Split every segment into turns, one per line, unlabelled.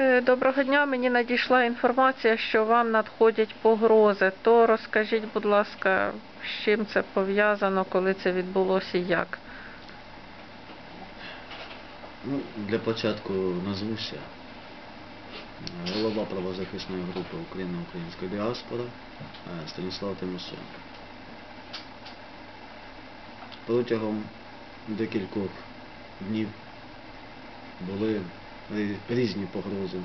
Е, Доброго дня. Мені надійшла інформація, що вам надходять погрози. То розкажіть, будь ласка, з чим це пов'язано, коли це відбулося і як?
Ну, для початку назвуся. Голова правозахисної групи Україна Українська діаспора е, Станіслав Тимошенко. Протягом декількох днів були різні погрози.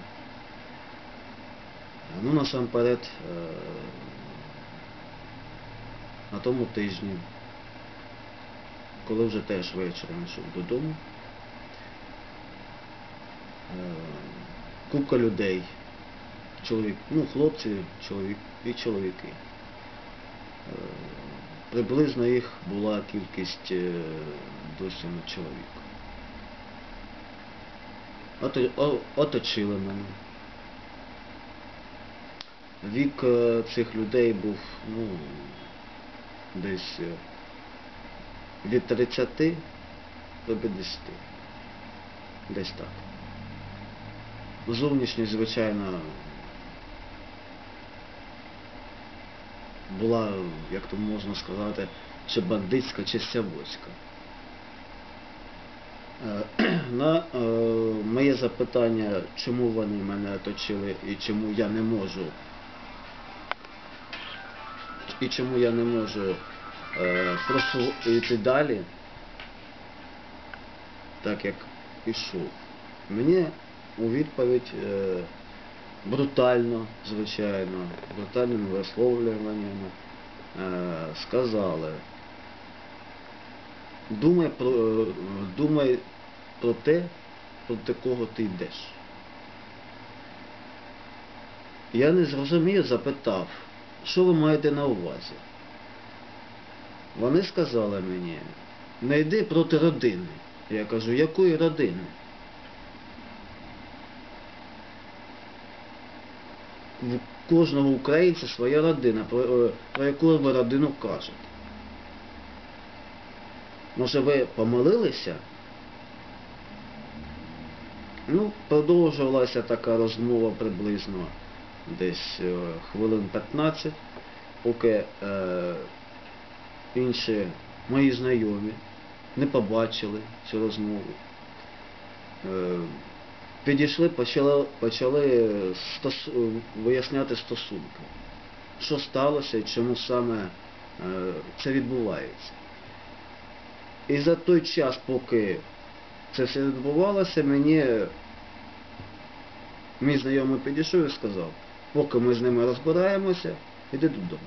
Ну, насамперед, е, на тому тижні, коли вже теж вечором йшов додому, Е, купка людей, чоловік, ну, хлопці, чоловік і чоловіки. Е, Приблизно їх була кількість до семи чоловік. Оточили мене. Вік е, цих людей був ну, десь е, від 30 до 50. Десь так. Зовнішність, звичайно, була, як то можна сказати, чи бандитська, чи сявоцька. Е, На е, моє запитання, чому вони мене оточили і чому я не можу, і чому я не можу е, просу йти далі, так як пішов, мені у відповідь брутально, звичайно, брутальними висловлюваннями е, сказали, думай про, думай про те, проти кого ти йдеш. Я не зрозумів, запитав, що ви маєте на увазі? Вони сказали мені, не йди проти родини. Я кажу, якої родини? в кожного українця своя родина, про, е, про яку ви родину кажете. Може ви помилилися? Ну, продовжувалася така розмова приблизно десь е, хвилин 15, поки е, інші мої знайомі не побачили цю розмову. Е, Підійшли, почали, почали стос... виясняти стосунки. Що сталося і чому саме е, це відбувається. І за той час, поки це все відбувалося, мені мій знайомий підійшов і сказав, поки ми з ними розбираємося, іди додому.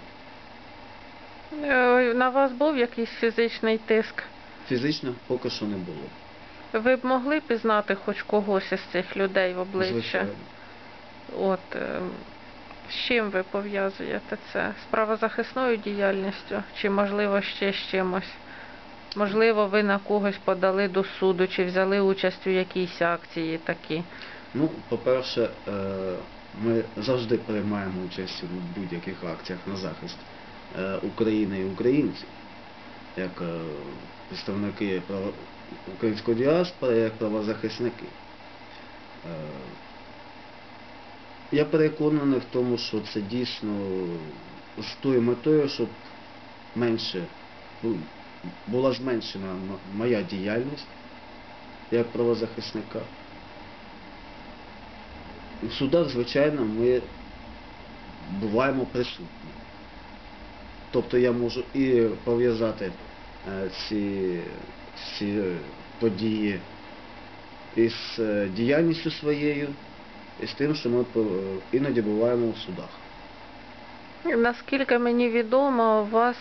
На вас був якийсь фізичний тиск?
Фізично поки що не було.
Ви б могли пізнати хоч когось із цих людей в обличчя?
Звичайно.
От е, з чим ви пов'язуєте це? З правозахисною діяльністю? Чи можливо ще з чимось? Можливо, ви на когось подали до суду, чи взяли участь у якійсь акції такі?
Ну, по-перше, е, ми завжди приймаємо участь у будь-яких акціях на захист е, України і українців, як е, представники української діаспори, як правозахисники. Я переконаний в тому, що це дійсно з тою метою, щоб менше ну, була зменшена моя діяльність як правозахисника. У судах, звичайно, ми буваємо присутні. Тобто я можу і пов'язати е, ці, ці події із е, діяльністю своєю, і з тим, що ми іноді буваємо у судах.
Наскільки мені відомо, вас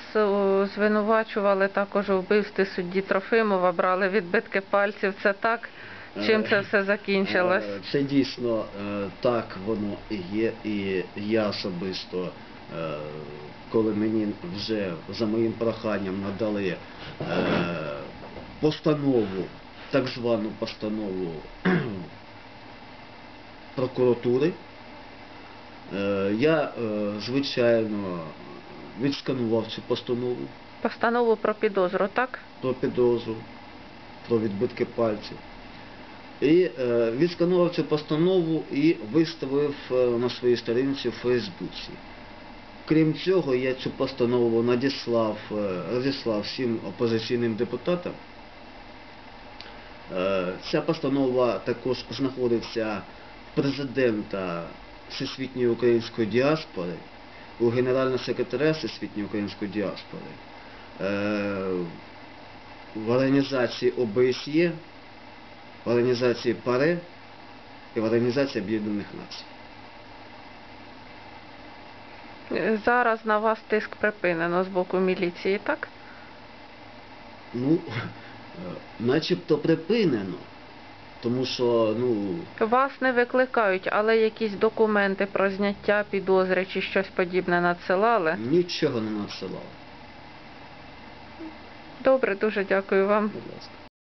звинувачували також у вбивстві судді Трофимова, брали відбитки пальців. Це так? Чим це все закінчилось?
Е, Це дійсно е, так воно і є. І я особисто, е, коли мені вже за моїм проханням надали е, постанову, так звану постанову прокуратури, е, я, е, звичайно, відсканував цю постанову
Постанову про підозру, так?
про підозру, про відбитки пальців. І е, відсканував цю постанову і виставив е, на своїй сторінці в Фейсбуці. Крім цього, я цю постанову надіслав, е, розіслав всім опозиційним депутатам. Е, Ця постанова також знаходиться в президента Всесвітньої української діаспори, у генерального секретаря Всесвітньої української діаспори, е, в організації ОБСЄ, в організації ПАРЕ і в організації Об'єднаних Націй.
Е, Зараз на вас тиск припинено з боку міліції, так?
Ну, е, начебто припинено, тому що, ну,
Вас не викликають, але якісь документи про зняття підозри чи щось подібне надсилали.
нічого не надсилали.
Добре, дуже дякую вам.
Будь ласка.